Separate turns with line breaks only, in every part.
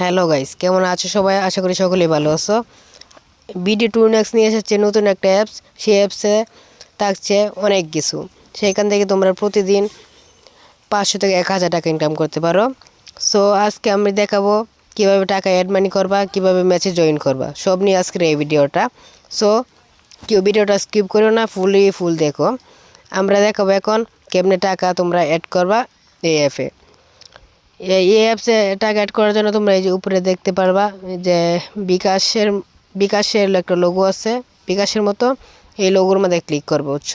Hello guys, কেমন আছো সবাই? আশা করি সকলেই ভালো আছো। বিডি টুর্নেক্স নিয়ে এসেছে নতুন একটা অ্যাপস সেই অ্যাপসে থাকছে অনেক কিছু। সেখান থেকে তোমরা প্রতিদিন পাঁচশো থেকে এক হাজার টাকা ইনকাম করতে পারো। সো আজকে আমি দেখাবো কীভাবে টাকা অ্যাড মানি করবা, কীভাবে ম্যাচে জয়েন করবা। সব নিয়ে আজকের এই ভিডিওটা। সো কেউ ভিডিওটা স্কিপ করো না, ফুলই ফুল দেখো। আমরা দেখাবো এখন কেমনে টাকা তোমরা অ্যাড করবা এই অ্যাপে এই অ্যাপসে টাকা অ্যাড করার জন্য তোমরা এই যে উপরে দেখতে পারবা যে বিকাশের বিকাশের একটা লোগো আছে। বিকাশের মতো এই লোগোর মধ্যে ক্লিক করব, বুঝছ?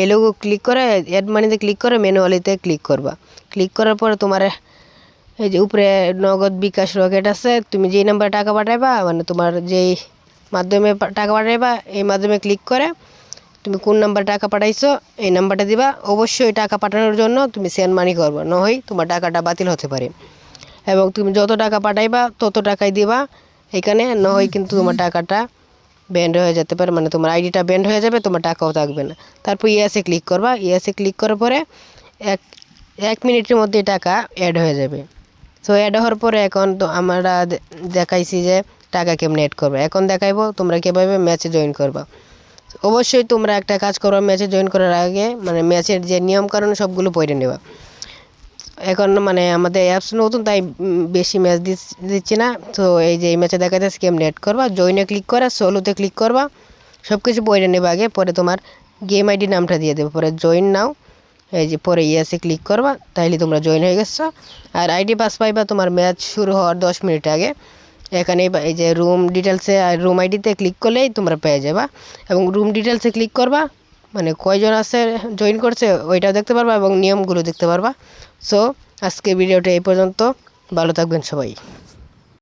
এই লোগো ক্লিক করে অ্যাড মানিতে ক্লিক করে ম্যানুয়ালিতে ক্লিক করবা। ক্লিক করার পরে তোমার এই যে উপরে নগদ বিকাশ রকেট আছে, তুমি যেই নাম্বারে টাকা পাঠাইবা মানে তোমার যেই মাধ্যমে টাকা পাঠাইবা, এই মাধ্যমে ক্লিক করে তুমি কোন নাম্বার টাকা পাঠাইছো, এই নাম্বারটা দিবা, অবশ্যই টাকা পাঠানোর জন্য তুমি সেন্ড মানি করবা নয় তোমার টাকাটা বাতিল হতে পারে। এবং তুমি যত টাকা পাঠাইবা, তত টাকাই দিবা, এখানে নয় কিন্তু তোমার টাকাটা ব্যান্ড হয়ে যেতে পারে মানে তোমার আইডিটা ব্যান্ড হয়ে যাবে, তোমার টাকাও থাকবে না। তারপর ইয়েসে ক্লিক করবা ইয়েসে ক্লিক করার পরে এক এক মিনিটের মধ্যে টাকা অ্যাড হয়ে যাবে। তো অ্যাড হওয়ার পরে এখন তো আমরা দেখাইছি যে টাকা কেমনে অ্যাড করবে। এখন দেখাইবো তোমরা কীভাবে ম্যাচে জয়েন করবা। অবশ্যই তোমরা একটা কাজ করো ম্যাচে জয়েন করার আগে মানে ম্যাচের যে নিয়মকানুন সবগুলো পড়ে নেবা। এখন মানে আমাদের অ্যাপস নতুন, তাই বেশি ম্যাচ দিচ্ছি না। তো এই যে এই ম্যাচে দেখা যাচ্ছে কেমনি অ্যাড করবা জয়েনে ক্লিক করা সোলোতে ক্লিক করবা সব কিছু পড়ে নেবে আগে, পরে তোমার গেম আইডি নামটা দিয়ে দেবে। পরে জয়েন নাও, এই যে পরে ইয়েসে ক্লিক করবা, তাইলে তোমরা জয়েন হয়ে গেছো। আর আইডি পাস পাইবা তোমার ম্যাচ শুরু হওয়ার দশ মিনিট আগে। এখানে এই যে রুম ডিটেলসে রুম আইডিতে ক্লিক করলেই তোমরা পেয়ে যাবা। এবং রুম ডিটেলসে ক্লিক করবা মানে কয়জন আছে জয়েন করছে, ওইটাও দেখতে পারবা এবং নিয়মগুলো দেখতে পারবা। সো আজকে ভিডিওটা এই পর্যন্ত। ভালো থাকবেন সবাই।